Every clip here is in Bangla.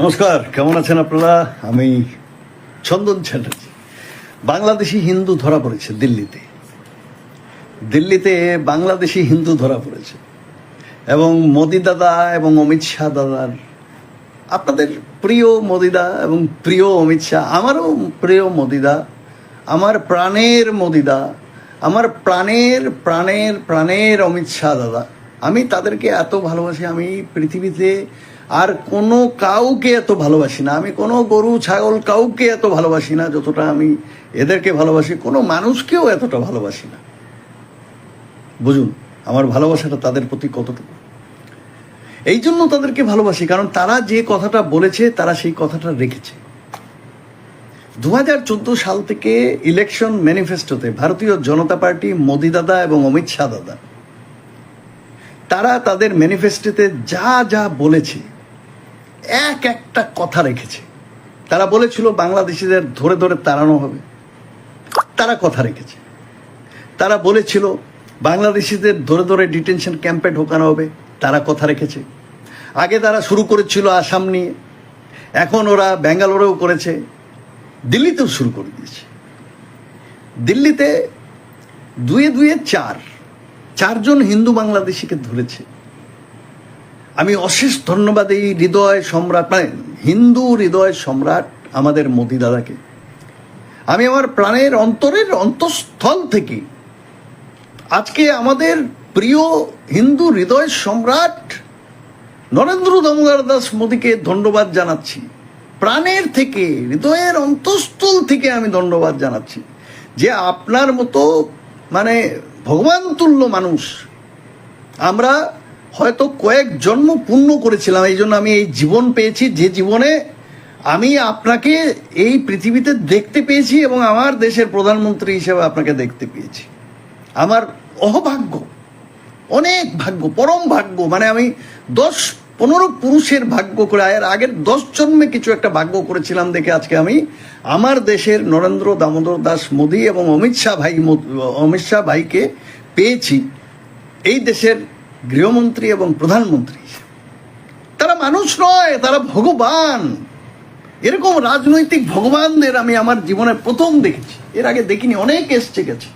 নমস্কার, কেমন আছেন আপনারা? আমি চন্দন চ্যাটার্জি। বাংলাদেশি হিন্দু ধরা পড়েছে দিল্লিতে। দিল্লিতে বাংলাদেশি হিন্দু ধরা পড়েছে। এবং মোদি দাদা এবং অমিত শাহ দাদার, আপনাদের প্রিয় মোদিদা এবং প্রিয় অমিত শাহ, আমারও প্রিয় মোদিদা আমার প্রাণের মোদিদা আমার প্রাণের প্রাণের প্রাণের অমিত শাহ দাদা। আমি তাদেরকে এত ভালোবাসি, আমি পৃথিবীতে আর কোনো কাউকে এত ভালোবাসি না। আমি কোনো গরু, ছাগল কাউকে এত ভালোবাসি না যতটা আমি এদেরকে ভালোবাসি। কোনো মানুষকেও এতটা ভালোবাসি না। বুঝুন, আমার ভালোবাসাটা তাদের প্রতি কতটুকু? এই জন্য তাদেরকে ভালোবাসি, কারণ তারা যে কথাটা বলেছে, তারা সেই কথাটা রেখেছে। দু হাজার চোদ্দ সাল থেকে ইলেকশন ম্যানিফেস্টোতে ভারতীয় জনতা পার্টি মোদি দাদা এবং অমিত শাহ দাদা, তারা তাদের ম্যানিফেস্টোতে যা যা বলেছে এক একটা কথা রেখেছে। তারা বলেছিল, বাংলাদেশিদের ধরে ধরে তাড়ানো হবে। তারা কথা রেখেছে। তারা বলেছিল, বাংলাদেশিদের ধরে ধরে ডিটেনশন ক্যাম্পে ঢোকানো হবে। তারা কথা রেখেছে। আগে তারা শুরু করেছিল আসাম নিয়ে। এখন ওরা ব্যাঙ্গালোরেও করেছে। দিল্লিতেও শুরু করে দিয়েছে। দিল্লিতে দুয়ে দুয়ে চার, চারজন হিন্দু বাংলাদেশিকে ধরেছে। আমি অশেষ ধন্যবাদ এই হৃদয় সম্রাট মানে হিন্দু হৃদয় সম্রাট আমাদের মোদি দাদাকে। আমি আমার প্রাণের অন্তরের অন্তঃস্থল থেকে আজকে আমাদের প্রিয় হিন্দু হৃদয় সম্রাট নরেন্দ্র দামোদর দাস মোদীকে ধন্যবাদ জানাচ্ছি। প্রাণের থেকে, হৃদয়ের অন্তঃস্থল থেকে আমি ধন্যবাদ জানাচ্ছি। যে আপনার মতো মানে ভগবান তুল্য মানুষ, আমরা হয়তো কয়েক জন্ম পূর্ণ করেছিলাম, এই জন্য আমি এই জীবন পেয়েছি, যে জীবনে আমি আপনাকে এই পৃথিবীতে দেখতে পেয়েছি এবং আমার দেশের প্রধানমন্ত্রী হিসেবে আপনাকে দেখতে পেয়েছি। আমার অহভাগ্য, অনেক ভাগ্য, পরম ভাগ্য মানে আমি দশ, পনেরো পুরুষের ভাগ্য করে, এর আগের দশ জন্মে কিছু একটা ভাগ্য করেছিলাম দেখে আজকে আমি আমার দেশের নরেন্দ্র দামোদর দাস মোদী এবং অমিত শাহ ভাই অমিত শাহ ভাইকে পেয়েছি। এই দেশের গৃহমন্ত্রী এবং প্রধানমন্ত্রী। তারা মানুষ নয়, তারা ভগবান। এরকম রাজনৈতিক ভগবানদের আমি আমার জীবনে প্রথম দেখেছি। এর আগে দেখিনি, অনেক এসছে গেছে।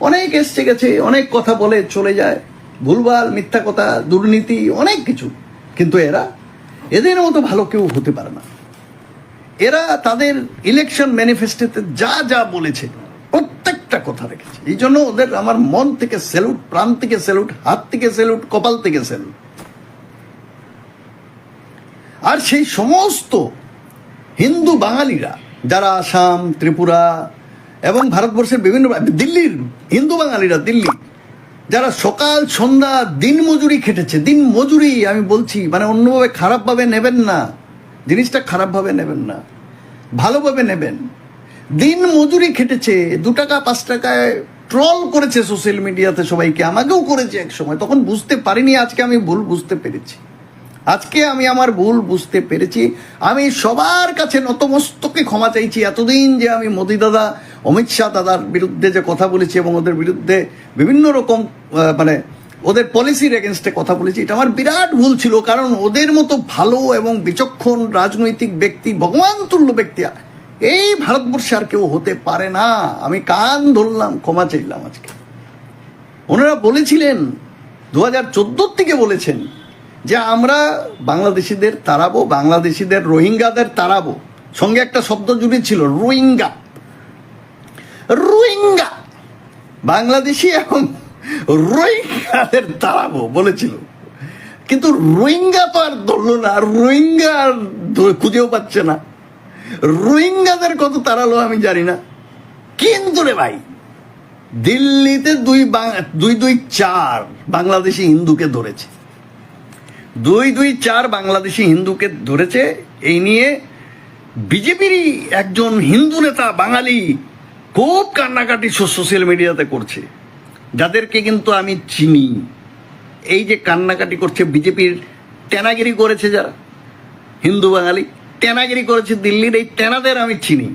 অনেক এসছে গেছে, অনেক কথা বলে চলে যায়। ভুলভাল, মিথ্যা কথা, দুর্নীতি, অনেক কিছু। কিন্তু এরা এদের মতো ভালো কেউ হতে পারে না। এরা তাদের ইলেকশন ম্যানিফেস্টোতে যা যা বলেছে প্রত্যেকটা কথা রেখেছে এই জন্য ওদের আমার মন থেকে স্যালুট প্রাণ থেকে স্যালুট হাত থেকে স্যালুট কপাল থেকে স্যালুট আর সেই সমস্ত হিন্দু বাঙালিরা, যারা আসাম, ত্রিপুরা এবং ভারতবর্ষের বিভিন্ন দিল্লির হিন্দু বাঙালিরা, দিল্লি, যারা সকাল, সন্ধ্যা দিন মজুরি খেটেছে, দিন মজুরি, আমি বলছি মানে অন্যভাবে খারাপভাবে নেবেন না। জিনিসটা খারাপভাবে নেবেন না। ভালোভাবে নেবেন। দিন মজুরি খেটেছে, দু টাকা, পাঁচ টাকায় ট্রল করেছে সোশ্যাল মিডিয়াতে সবাইকে, আমাকেও করেছে এক সময়, তখন বুঝতে পারিনি, আজকে আমি ভুল বুঝতে পেরেছি। আজকে আমি আমার ভুল বুঝতে পেরেছি, আমি সবার কাছে নতমস্তকে ক্ষমা চাইছি, এতদিন যে আমি মোদি দাদা, অমিত শাহ দাদার বিরুদ্ধে যে কথা বলেছি এবং ওদের বিরুদ্ধে বিভিন্ন রকম মানে ওদের পলিসির এগেনস্টে কথা বলেছি, এটা আমার বিরাট ভুল ছিল, কারণ ওদের মতো ভালো এবং বিচক্ষণ রাজনৈতিক ব্যক্তি, ভগবান তুল্য ব্যক্তি এই ভারতবর্ষে আর কেউ হতে পারে না। আমি কান ধরলাম, ক্ষমা চাইলাম আজকে। ওনারা বলেছিলেন, দু হাজার চোদ্দোর থেকে বলেছেন যে আমরা বাংলাদেশিদের তাড়াবো, বাংলাদেশিদের রোহিঙ্গাদের তাড়াবো। সঙ্গে একটা শব্দ জুড়ে ছিল, রোহিঙ্গা। রোহিঙ্গা! বাংলাদেশি এখন রোহিঙ্গাদের তাড়াবো বলেছিল। কিন্তু রোহিঙ্গা তো আর ধরলো না, রোহিঙ্গা আর খুঁজেও পাচ্ছে না। রোহিঙ্গাদের কত তাড়ালো আমি জানি না। কিন্তু রে ভাই, দিল্লিতে দুই দুই দুই চার বাংলাদেশি হিন্দুকে ধরেছে। দুই দুই চার বাংলাদেশি হিন্দুকে ধরেছে। এই নিয়ে বিজেপিরই একজন হিন্দু নেতা বাঙালি খুব কান্নাকাটি সোশ্যাল মিডিয়াতে করছে। যাদেরকে কিন্তু আমি চিনি। এই যে কান্নাকাটি করছে বিজেপির টেনাগিরি করেছে যারা, হিন্দু বাঙালি। টেনাগিরি করেছে দিল্লির এই টেনাদের আমি চিনি।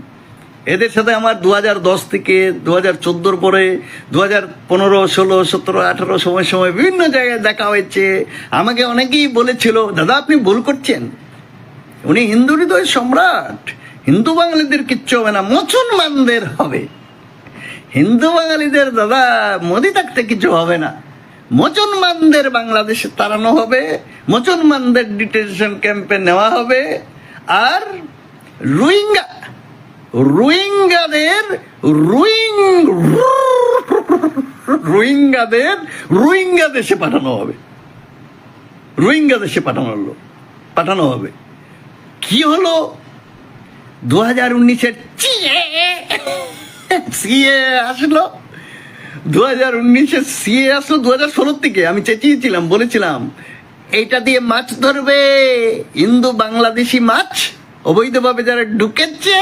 এদের সাথে আমার দু দশ থেকে দু হাজার চোদ্দোর পরে দু হাজার পনেরো, ষোলো, সতেরো, আঠেরো সময় সময় বিভিন্ন জায়গায় দেখা হয়েছে। আমাকে অনেকেই বলেছিল, দাদা, আপনি ভুল করছেন। উনি হিন্দু হৃদয় সম্রাট। হিন্দু বাঙালিদের কিচ্ছু হবে না, মুসলমানদের হবে। হিন্দু বাঙালিদের, দাদা, মোদি থাকতে কিছু হবে না। মুসলমানদের বাংলাদেশে তাড়ানো হবে, মুসলমানদের ডিটেনশন ক্যাম্পে নেওয়া হবে। আর রোহিঙ্গা, রোহিঙ্গাদের রোহিং রোহিঙ্গাদের রোহিঙ্গা দেশে পাঠানো হবে। রোহিঙ্গা দেশে পাঠানো হলো পাঠানো হবে। কি হলো? দু হাজার উনিশের সিএ আসলো? দু হাজার উনিশের সিএ আসলো দু হাজার ষোলোর থেকে আমি চেঁচিয়েছিলাম, বলেছিলাম এইটা দিয়ে মাছ ধরবে। হিন্দু বাংলাদেশি মাছ অবৈধভাবে যারা ঢুকেছে,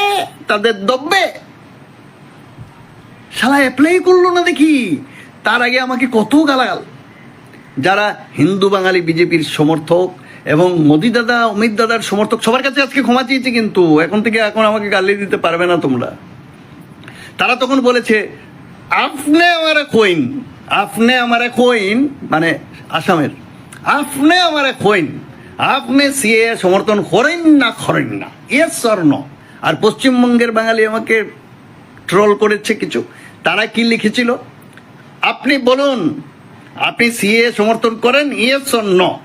তাদের দববে। শালা অ্যাপ্লাই করল না দেখি। তার আগে আমাকে কত গালাগাল। যারা হিন্দু বাঙালি বিজেপির সমর্থক এবং মোদি দাদা, অমিত দাদার সমর্থক, সবার কাছে আজকে ক্ষমা চেয়েছি কিন্তু, এখন থেকে এখন আমাকে গালি দিতে পারবে না তোমরা। তারা তখন বলেছে, আপনি আমারে কইন আপনি আমারে কইন মানে আসামের। আপনি আমারে কইন আপনি সিএ সমর্থন করেন না করেন না। ইয়েস অর নো আর পশ্চিমবঙ্গের বাঙালি আমাকে ট্রোল করেছে কিছু। তারা কি লিখেছিল? আপনি বলুন, আপনি সিএ সমর্থন করেন ইয়েস অর নো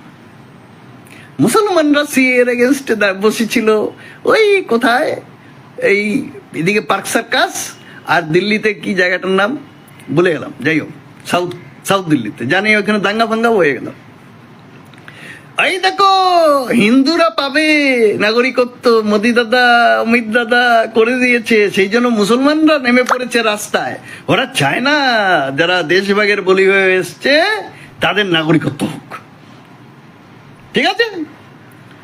মুসলমানরা সিএ এর এগেনস্টে বসেছিল। ওই কোথায়? এই এদিকে পার্ক সার্কাস আর দিল্লিতে কি জায়গাটার নাম? বলে গেলাম। যাই হোক, সাউথ সাউথ দিল্লিতে। জানি ওখানে দাঙ্গা ফাঙ্গা হয়ে গেল। এই দেখো, হিন্দুরা পাবে। নাগরিকত্ব মোদি দাদা, অমিত দাদা করে দিয়েছে, সেই জন্য মুসলমানরা নেমে পড়েছে রাস্তায়। ওরা চায় না যারা দেশভাগের বলি হয়ে এসছে, তাদের নাগরিকত্ব হোক। ঠিক আছে?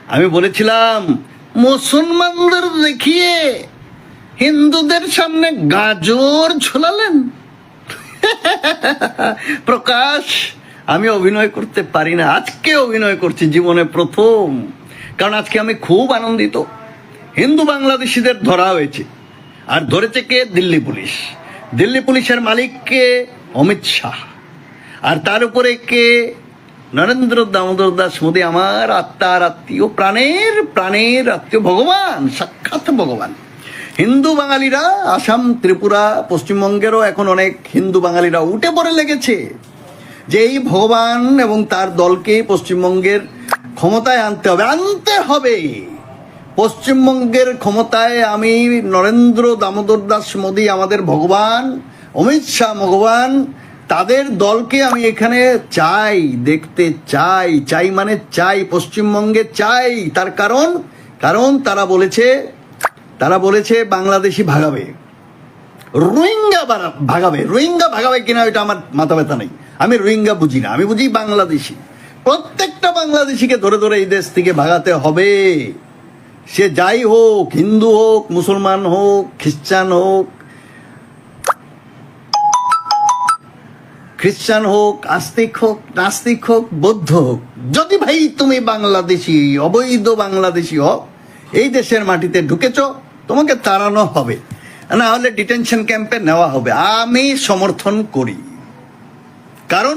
আমি বলেছিলাম, মুসলমানদের দেখিয়ে হিন্দুদের সামনে গাজর ঝোলালেন। প্রকাশ আমি অভিনয় করতে পারি না। আজকে অভিনয় করছি জীবনে প্রথম। কারণ আজকে আমি খুব আনন্দিত। হিন্দু বাংলাদেশিদের ধরা হয়েছে। আর ধরেছে কে? দিল্লি পুলিশ। দিল্লি পুলিশের মালিককে অমিত শাহ। আর তার উপরে কে? নরেন্দ্র দামোদর দাস মোদী, আমার আত্মার আত্মীয়, প্রাণের প্রাণের আত্মীয়, ভগবান, সাক্ষাৎ ভগবান। হিন্দু বাঙালিরা, আসাম, ত্রিপুরা, পশ্চিমবঙ্গেরও এখন অনেক হিন্দু বাঙালিরা উঠে পড়ে লেগেছে। যে এই ভগবান এবং তার দলকে পশ্চিমবঙ্গের ক্ষমতায় আনতে হবে আনতে হবে। পশ্চিমবঙ্গের ক্ষমতায় আমি নরেন্দ্র দামোদর দাস মোদী, আমাদের ভগবান, অমিত শাহ ভগবান, তাদের দলকে আমি এখানে চাই, দেখতে চাই চাই মানে চাই, পশ্চিমবঙ্গে চাই। তার কারণ কারণ তারা বলেছে তারা বলেছে বাংলাদেশি ভাগাবে। রোহিঙ্গা ভাগাবে রোহিঙ্গা ভাগাবে কিনা ওইটা আমার মাথা ব্যথা নেই। আমি রোহিঙ্গা বুঝি না, আমি বুঝি বাংলাদেশি। প্রত্যেকটা বাংলাদেশিকে ধরে ধরে এই দেশ থেকে ভাগাতে হবে। সে যাই হোক, হিন্দু হোক, মুসলমান হোক, খ্রিস্টান হোক খ্রিস্টান হোক, আস্তিক হোক, নাস্তিক হোক, বৌদ্ধ হোক, যদি ভাই তুমি বাংলাদেশি, অবৈধ বাংলাদেশি হও, এই দেশের মাটিতে ঢুকেছ, তোমাকে তাড়ানো হবে। না হলে ডিটেনশন ক্যাম্পে নেওয়া হবে। আমি সমর্থন করি। কারণ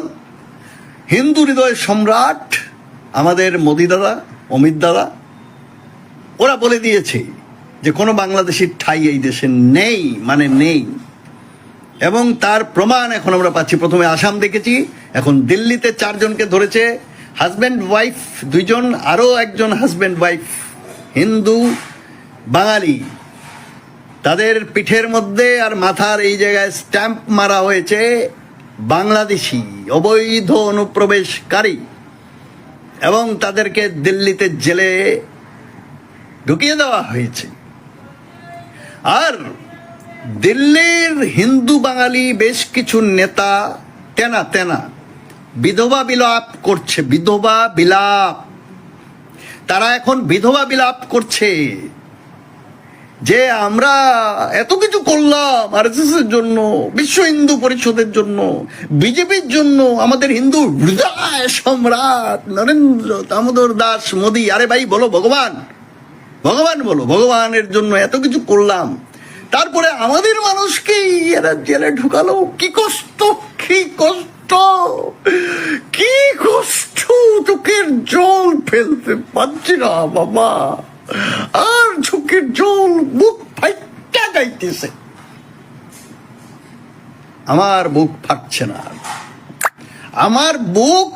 হিন্দু হৃদয় সম্রাট আমাদের মোদি দাদা, অমিত দাদা, ওরা বলে দিয়েছে যে কোনো বাংলাদেশির ঠাই এই দেশে নেই মানে নেই। এবং তার প্রমাণ এখন আমরা পাচ্ছি। প্রথমে আসাম দেখেছি, এখন দিল্লিতে চারজনকে ধরেছে। হাজব্যান্ড, ওয়াইফ দুইজন, আরও একজন হাজব্যান্ড, ওয়াইফ হিন্দু, বাঙালি। তাদের পিঠের মধ্যে আর মাথার এই জায়গায় স্ট্যাম্প মারা হয়েছে। বাংলাদেশি অবৈধ অনুপ্রবেশকারী এবং তাদেরকে দিল্লিতে জেলে ঢুকিয়ে দেওয়া হয়েছে। আর দিল্লির হিন্দু বাঙালি বেশ কিছু নেতা তেনা তেনা বিধবা বিলাপ করছে, বিধবা বিলাপ। তারা এখন বিধবা বিলাপ করছে। যে আমরা এত কিছু করলাম আর এর জন্য, বিশ্ব হিন্দু পরিষদের জন্য, বিজেপির জন্য, আমাদের হিন্দু হৃদয় সম্রাট নরেন্দ্র দামোদর দাস মোদী, আরে ভাই বলো ভগবান ভগবান বলো, ভগবানের জন্য এত কিছু করলাম। তারপরে আমাদের মানুষকে এরা জেলে ঢুকালো, কি কষ্ট কি কষ্ট কি কষ্ট, চোখের জল ফেলতে পারছি না, বাবা। চোখের জল, বুক ফাইটা যাইতেছে আমার বুক ফাটছে না। আমার বুক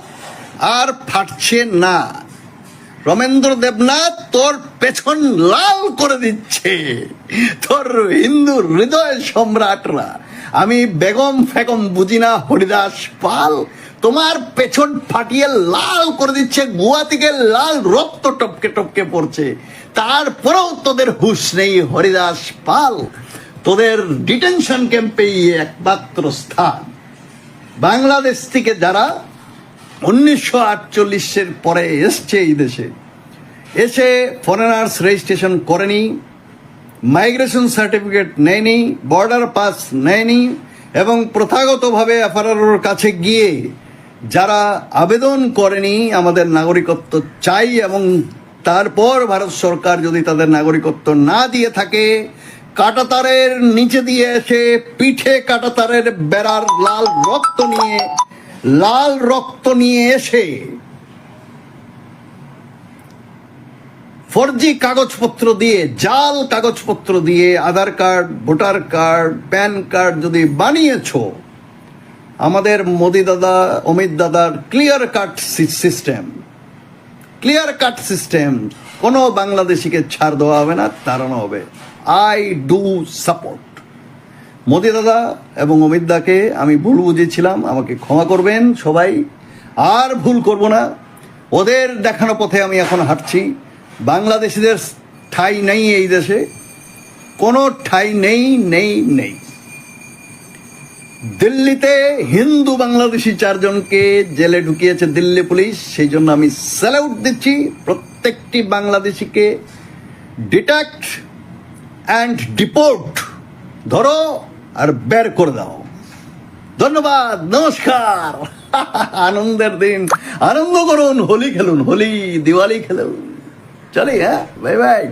আর ফাটছে না। রমেন্দ্র দেবনাথ তোর পেছন লাল করে দিচ্ছে। তোর হিন্দু হৃদয় সম্রাটরা আমি বেগম ফেগম বুঝি না হরিদাস পাল। তোমার পেছন ফাটিয়ে লাল করে দিচ্ছে গুয়া থেকে লাল রক্ত টপকে টপকে পড়ছে। তারপরেও তোদের হুশ নেই, হরিদাস পাল। তোদের ডিটেনশন ক্যাম্পেই একমাত্র স্থান। বাংলাদেশ থেকে যারা উনিশশো আটচল্লিশের পরে এসছে এই দেশে, এসে ফরেনার্স রেজিস্ট্রেশন করেনি মাইগ্রেশন সার্টিফিকেট নেয়নি বর্ডার পাস নেয়নি, এবং প্রথাগতভাবে এফআরআর কাছে গিয়ে যারা আবেদন করেনি আমাদের নাগরিকত্ব চাই এবং তারপর ভারত সরকার যদি তাদের নাগরিকত্ব না দিয়ে থাকে, কাটাতারের নিচে দিয়ে এসে পিঠে কাটাতারের বেড়ার লাল রক্ত নিয়ে, লাল রক্ত নিয়ে এসে ফরজি কাগজপত্র দিয়ে, জাল কাগজপত্র দিয়ে, Aadhaar card, voter card, PAN card যদি বানিয়েছো আমাদের মোদি দাদা, অমিত দাদার clear cut system clear cut system কোনো বাংলাদেশিকে ছাড় দেওয়া হবে না, তাড়ানো হবে। আই ডু সাপোর্ট মোদি দাদা এবং অমিত দাকে আমি ভুল বুঝেছিলাম, আমাকে ক্ষমা করবেন সবাই। আর ভুল করব না। ওদের দেখানো পথে আমি এখন হাঁটছি। বাংলাদেশিদের ঠাই নেই এই দেশে। কোনো ঠাই নেই নেই নেই। দিল্লিতে হিন্দু বাংলাদেশি চারজনকে জেলে ঢুকিয়েছে দিল্লি পুলিশ, সেই জন্য আমি স্যালিউট দিচ্ছি প্রত্যেকটি বাংলাদেশিকে। Detect and deport. ধরো আর বের করে দাও। ধন্যবাদ, নমস্কার। আনন্দের দিন। আনন্দ করুন, হোলি খেলুন, হোলি, দিওয়ালি খেলুন। চলি হ্যাঁ? Bye bye